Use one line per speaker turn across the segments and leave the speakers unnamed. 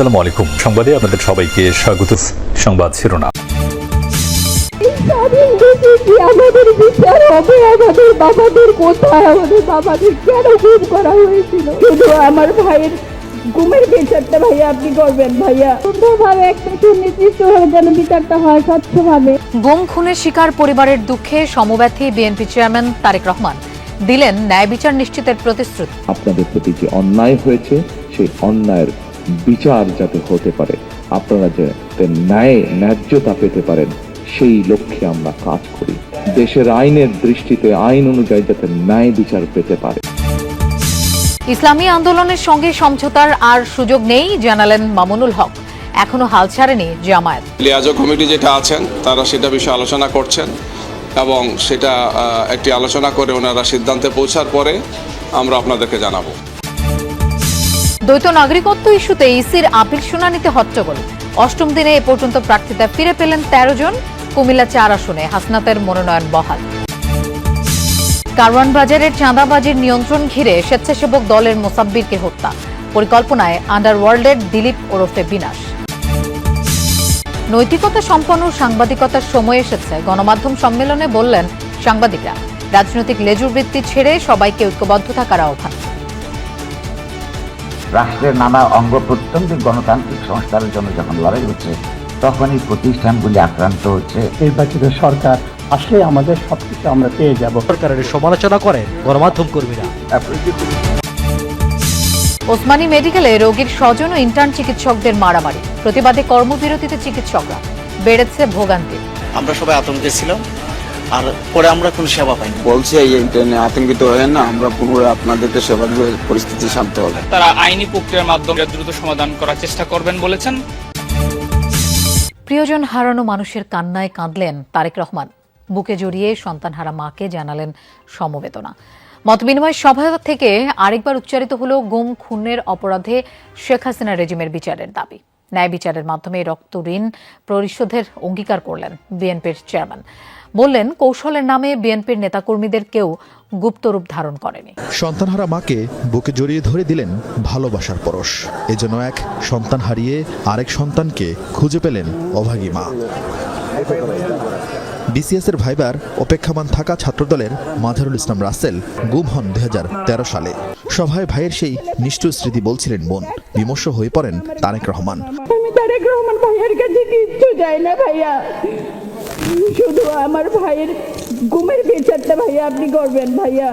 আসসালামু আলাইকুম। সংবাদে আপনাদের সবাইকে স্বাগত। সংবাদ শিরোনাম।
স্বাধীন দেশে কি আমাদের বিচার হবে আমাদের বাবাদের কোথায় আমাদের বাবাদের কেন গুম করা হয়েছিল শুধু আমার ভাইয়ের গুমের বিচারটা ভাইয়া আপনি করবেন ভাইয়া সুন্দরভাবে একটা সুনির্দিষ্টভাবে যেন বিচারটা হয় স্বচ্ছভাবে
গুম খুনের শিকার পরিবারের দুঃখে সমব্যথী বিএনপি চেয়ারম্যান তারেক রহমান দিলেন ন্যায় বিচার নিশ্চিতের প্রতিশ্রুতি।
আপনাদের প্রতি যে অন্যায় হয়েছে সেই অন্যায়ের বিচার যাতে হতে পারে। আপনারা যাতে ন্যায় ন্যায্যতা পেতে পারেন সেই লক্ষ্যে আমরা কাজ করি। দেশের আইনের দৃষ্টিতে আইন অনুযায়ী যাতে ন্যায় বিচার পেতে পারে।
ইসলামী আন্দোলনের সঙ্গে সমঝোতার আর সুযোগ নেই জানালেন মামুনুল হক। এখনও হাল ছাড়েনি জামায়াত।
লিয়াজো কমিটি যেটা আছেন তারা সেটা বিষয়ে আলোচনা করছেন এবং সেটা একটি আলোচনা করে ওনারা সিদ্ধান্তে পৌঁছার পরে আমরা আপনাদেরকে জানাব।
দ্বৈত নাগরিকত্ব ইস্যুতে ইসির আপিল শুনানিতে হট্টগোল। অষ্টম দিনে এ পর্যন্ত প্রার্থিতা ফিরে পেলেন তেরো জন, কুমিল্লা চার আসনে হাসনাতের মনোনয়ন বহাল। কারওয়ান বাজারের চাঁদাবাজির নিয়ন্ত্রণ ঘিরে স্বেচ্ছাসেবক দলের মোসাব্বিরকে হত্যা। পরিকল্পনায় আন্ডারওয়ার্ল্ডের দিলীপ ওরফে বিনাশ। নৈতিকতা সম্পন্ন সাংবাদিকতার সময় এসেছে। গণমাধ্যম সম্মেলনে বললেন সাংবাদিকরা, রাজনৈতিক লেজুর বৃত্তি ছেড়ে সবাইকে ঐক্যবদ্ধ থাকার আহ্বান।
রাষ্ট্রের নানা অঙ্গ প্রত্যঙ্গের গণতান্ত্রিক সংস্কারের জন্য যখন লড়াই হচ্ছে তখন এই প্রতিষ্ঠানগুলি আক্রান্ত হচ্ছে।
নির্বাচিত সরকার আসলে আমাদের সবকিছু আমরা পেয়ে যাব।
সরকারের সমালোচনা করেন গণমাধ্যম কর্মীরা।
ওসমানী মেডিকেলে রোগীর স্বজন ও ইন্টার্ন চিকিৎসকদের মারামারি। প্রতিবাদে কর্মবিরতিতে চিকিৎসকরা। বেড়েছে ভোগান্তি।
আমরা সবাই আতঙ্কে ছিলাম। আর পরে আমরা কোনো সেবা পাইনি।
বলছে এই ইন্টারনে আতঙ্কিত হয়ে না আমরা পুনরায় আপনাদেরকে সেবা দেবো পরিস্থিতি শান্ত হবে।
তারা আইনি প্রক্রিয়ার মাধ্যমে দ্রুত সমাধান করার চেষ্টা করবেন বলেছেন।
প্রিয়জন হারানো মানুষের কান্নায় কাঁদলেন তারেক রহমান। বুকে জড়িয়ে সন্তানহারা মাকে জানালেন সমবেদনা। মতবিনিময় সভা থেকে আরেকবার উচ্চারিত হল গুম খুনের অপরাধে শেখ হাসিনা রেজিমের বিচারের দাবি। ন্যায় বিচারের মাধ্যমে রক্ত ঋণ পরিশোধের অঙ্গীকার করলেন বিএনপির চেয়ারম্যান। বললেন, কৌশলের নামে বিএনপির নেতাকর্মীদের কেউ গুপ্তরূপ ধারণ করেনি।
সন্তানহারা মাকে বুকে জড়িয়ে ধরে দিলেন ভালোবাসার পরশ। এজন্য এক সন্তান হারিয়ে আরেক সন্তানকে খুঁজে পেলেন অভাগী মা। বিসিএসের ভাইবার অপেক্ষামান থাকা ছাত্রদলের মাঝারুল ইসলাম রাসেল গুম হন দুই হাজার তেরো সালে। সভায় ভাইয়ের সেই নিষ্ঠুর স্মৃতি বলছিলেন বোন। বিমর্ষ হয়ে পড়েন তারেক রহমান।
আমি তারেক রহমান ভাইয়ের কাছে কিচ্ছু চাই না ভাইয়া। শুধু আমার ভাইয়ের গুমের বিচারটা ভাইয়া আপনি করবেন ভাইয়া।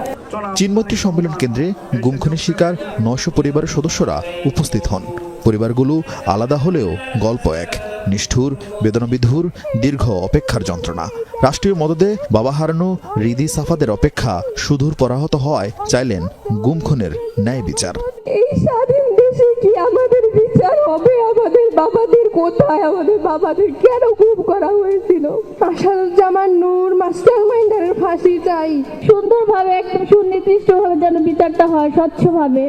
চিনমৈত্রী সম্মেলন কেন্দ্রে গুম খুনের শিকার নয়শো পরিবারের সদস্যরা উপস্থিত হন। পরিবারগুলো আলাদা হলেও গল্প এক। নিষ্ঠুর বেদনাবিধুর দীর্ঘ অপেক্ষার যন্ত্রণা। রাষ্ট্রীয় মদদে বাবা হারানো রিদি সাফাদের অপেক্ষা সুদূর পরাহত হওয়ায় চাইলেন গুম খুনের ন্যায় বিচার।
এই স্বাধীন দেশে কি আমাদের বিচার হবে? আমাদের বাবাদের কোথায়? আমাদের বাবাদের কেন গুম করা হয়েছিল? আসাদুজ্জামান নূর মাস্টার মাইন্ডারের ফাঁসি চাই। সুন্দরভাবে একটা সুনির্দিষ্টভাবে যেন বিচারটা হয় স্বচ্ছভাবে।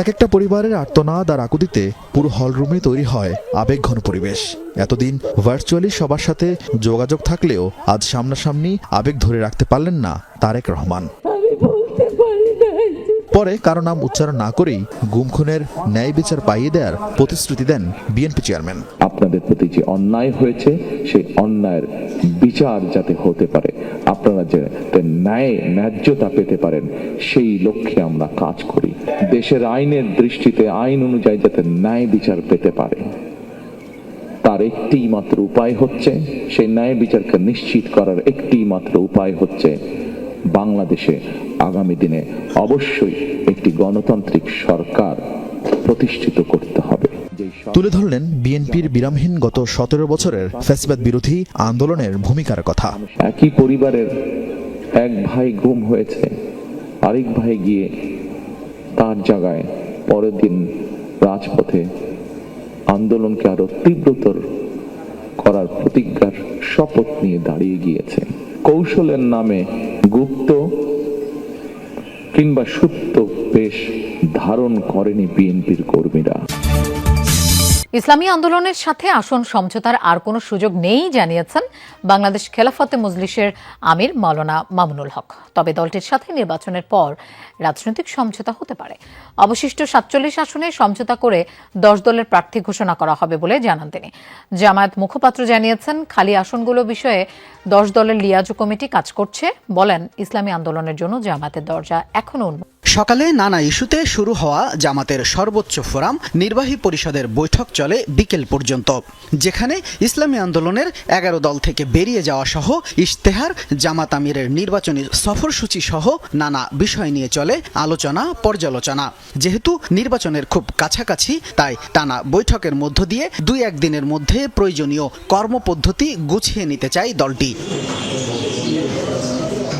এক একটা পরিবারের আর্তনাদ আর আকুতিতে পুরো হলরুমে তৈরি হয় আবেগ ঘন পরিবেশ। এতদিন ভার্চুয়ালি সবার সাথে যোগাযোগ থাকলেও আজ সামনাসামনি আবেগ ধরে রাখতে পারলেন না তারেক রহমান।
পরে
কারও নাম উচ্চারণ না করেই গুম খুনের ন্যায় বিচার পাইয়ে দেওয়ার প্রতিশ্রুতি দেন বিএনপি চেয়ারম্যান।
আপনাদের প্রতি যে অন্যায় হয়েছে, সেই অন্যায়ের বিচার যাতে হতে পারে। আপনারা যাতে ন্যায়, ন্যায্যতা পেতে পারেন, সেই লক্ষ্যে আমরা কাজ করি। দেশের আইনের দৃষ্টিতে, আইন অনুযায়ী যাতে ন্যায় বিচার পেতে পারে। তার একটি মাত্র উপায় হচ্ছে, সেই ন্যায় বিচারকে নিশ্চিত করার একটি মাত্র উপায় হচ্ছে, বাংলাদেশে আগামী দিনে অবশ্যই একটি গণতান্ত্রিক সরকার প্রতিষ্ঠিত করতে হবে।
তুলে ধরলেন বিএনপির বিরামহীন গত সতেরো বছরের ফ্যাসিবাদ বিরোধী আন্দোলনের ভূমিকার কথা।
একই পরিবারের এক ভাই গুম হয়েছে, আরেক ভাই গিয়ে তার জায়গায় পরের দিন রাজপথে আন্দোলনকে আরও তীব্রতর করার প্রতিজ্ঞার শপথ নিয়ে দাঁড়িয়ে গিয়েছে। কৌশলের নামে গুপ্ত কিংবা সুপ্ত বেশ ধারণ করেনি বিএনপির কর্মীরা।
ইসলামী আন্দোলনের সাথে আসন সমঝোতার আর কোনো সুযোগ নেই জানিয়েছেন বাংলাদেশ খেলাফতে মজলিসের আমির মাওলানা মামুনুল হক। তবে দলটির সাথে নির্বাচনের পর রাজনৈতিক সমঝোতা হতে পারে। অবশিষ্ট সাতচল্লিশ আসনে সমঝোতা করে দশ দলের প্রার্থী ঘোষণা করা হবে বলে জানান তিনি। জামায়াত মুখপাত্র জানিয়েছেন, খালি আসনগুলো বিষয়ে দশ দলের লিয়াজু কমিটি কাজ করছে বলেন ইসলামী আন্দোলনের জন্য জামায়াতের দরজা এখনও উন্মুক্ত।
সকালে নানা ইস্যুতে শুরু হওয়া জামাতের সর্বোচ্চ ফোরাম নির্বাহী পরিষদের বৈঠক চলে বিকেল পর্যন্ত, যেখানে ইসলামী আন্দোলনের এগারো দল থেকে বেরিয়ে যাওয়া সহ ইশতেহার, জামাত আমিরের নির্বাচনী সফরসূচি সহ নানা বিষয় নিয়ে চলে আলোচনা, পর্যালোচনা। যেহেতু নির্বাচনের খুব কাছাকাছি, তাই টানা বৈঠকের মধ্য দিয়ে দুই একদিনের মধ্যে প্রয়োজনীয় কর্মপদ্ধতি গুছিয়ে নিতে চায় দলটি।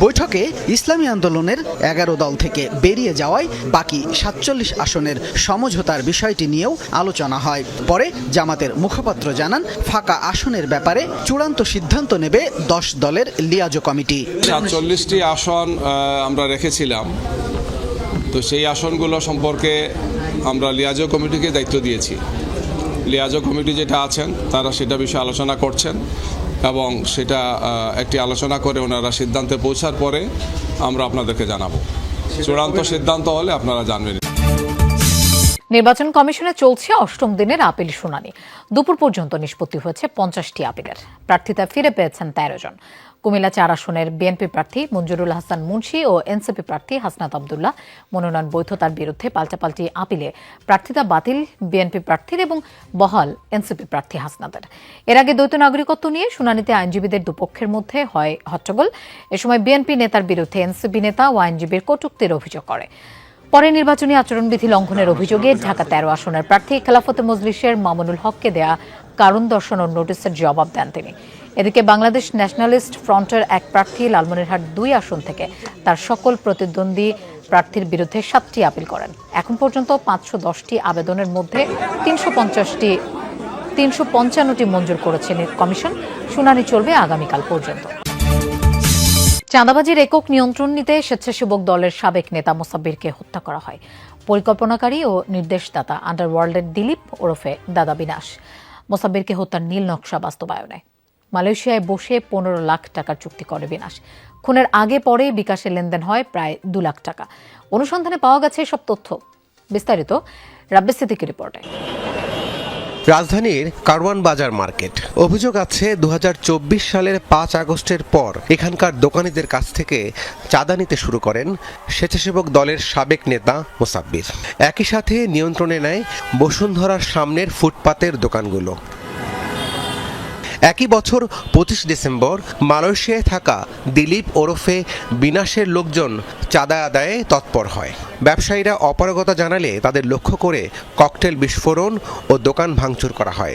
বৈঠকে ইসলামী আন্দোলনের এগারো দল থেকে বেরিয়ে যাওয়ায় বাকি সাতচল্লিশ আসনের সমঝোতার বিষয়টি নিয়েও আলোচনা হয়। পরে জামাতের মুখপাত্র জানান, ফাঁকা আসনের ব্যাপারে চূড়ান্ত সিদ্ধান্ত নেবে দশ দলের লিয়াজো কমিটি।
সাতচল্লিশটি আসন আমরা রেখেছিলাম। তো সেই আসনগুলো সম্পর্কে আমরা লিয়াজো কমিটিকে দায়িত্ব দিয়েছি। লিয়াজো কমিটি যেটা আছেন তারা সেটা বিষয়ে আলোচনা করছেন এবং সেটা একটি আলোচনা করে ওনারা সিদ্ধান্তে পৌঁছার পরে আমরা আপনাদেরকে জানাব। চূড়ান্ত সিদ্ধান্ত হলে আপনারা জানবেন।
নির্বাচন কমিশনে চলছে অষ্টম দিনের আপিল শুনানি। দুপুর পর্যন্ত নিষ্পত্তি হয়েছে পঞ্চাশটি আপিলের। প্রার্থিতা ফিরে পেয়েছেন তেরো জন। কুমিল্লা চার আসনের বিএনপি প্রার্থী মঞ্জুরুল হাসান মুন্সি ও এনসিপি প্রার্থী হাসনাত আবদুল্লাহ মনোনয়ন বৈধতার বিরুদ্ধে পাল্টাপাল্টি আপিলে প্রার্থিতা বাতিল বিএনপি প্রার্থীর এবং বহাল এনসিপি প্রার্থী হাসনাতের। এর আগে দ্বৈত নাগরিকত্ব নিয়ে শুনানিতে আইনজীবীদের দুপক্ষের মধ্যে হয় হট্টগোল। এ সময় বিএনপি নেতার বিরুদ্ধে এনসিপি নেতা ও আইনজীবীর কটুক্তির অভিযোগ করে। পরে নির্বাচনী আচরণবিধি লঙ্ঘনের অভিযোগে ঢাকা তেরো আসনের প্রার্থী খেলাফতে মজলিসের মামুনুল হককে দেয়া কারণ দর্শন ও নোটিশের জবাব দেন তিনি। এদিকে বাংলাদেশ ন্যাশনালিস্ট ফ্রন্টের এক প্রার্থী লালমনিরহাট দুই আসন থেকে তার সকল প্রতিদ্বন্দ্বী প্রার্থীর বিরুদ্ধে সাতটি আপিল করেন। এখন পর্যন্ত পাঁচশো দশটি আবেদনের মধ্যে তিনশো পঞ্চাশটি, তিনশো পঞ্চান্নটি মঞ্জুর করেছে কমিশন। শুনানি চলবে আগামীকাল পর্যন্ত। চাঁদাবাজির একক নিয়ন্ত্রণ নিতে স্বেচ্ছাসেবক দলের সাবেক নেতা মোসাব্বিরকে হত্যা করা হয়। পরিকল্পনাকারী ও নির্দেশদাতা আন্ডারওয়ার্ল্ডের দিলীপ ওরফে দাদা বিনাশ। মোসাব্বিরকে হত্যার নীল নকশা বাস্তবায়নে। মালয়েশিয়ায় বসে পনেরো লাখ টাকার চুক্তি করে বিনাশ। খুনের আগে পরে বিকাশে লেনদেন হয় প্রায় দু লাখ টাকা। অনুসন্ধানে পাওয়া গেছে সব তথ্য। বিস্তারিত রাব্বে সিদ্দিকি রিপোর্টে।
রাজধানীর কারওয়ান বাজার মার্কেট। অভিযোগ আছে দু হাজার চব্বিশ সালের পাঁচ আগস্টের পর এখানকার দোকানিদের কাছ থেকে চাঁদা নিতে শুরু করেন স্বেচ্ছাসেবক দলের সাবেক নেতা মোসাব্বির। একই সাথে নিয়ন্ত্রণে নেয় বসুন্ধরার সামনের ফুটপাতের দোকানগুলো। একই বছর পঁচিশ ডিসেম্বর মালয়েশিয়ায় থাকা দিলীপ ওরফে বিনাশের লোকজন চাঁদা আদায়ে তৎপর হয়। ব্যবসায়ীরা অপারগতা জানালে তাদের লক্ষ্য করে ককটেল বিস্ফোরণ ও দোকান ভাঙচুর করা হয়।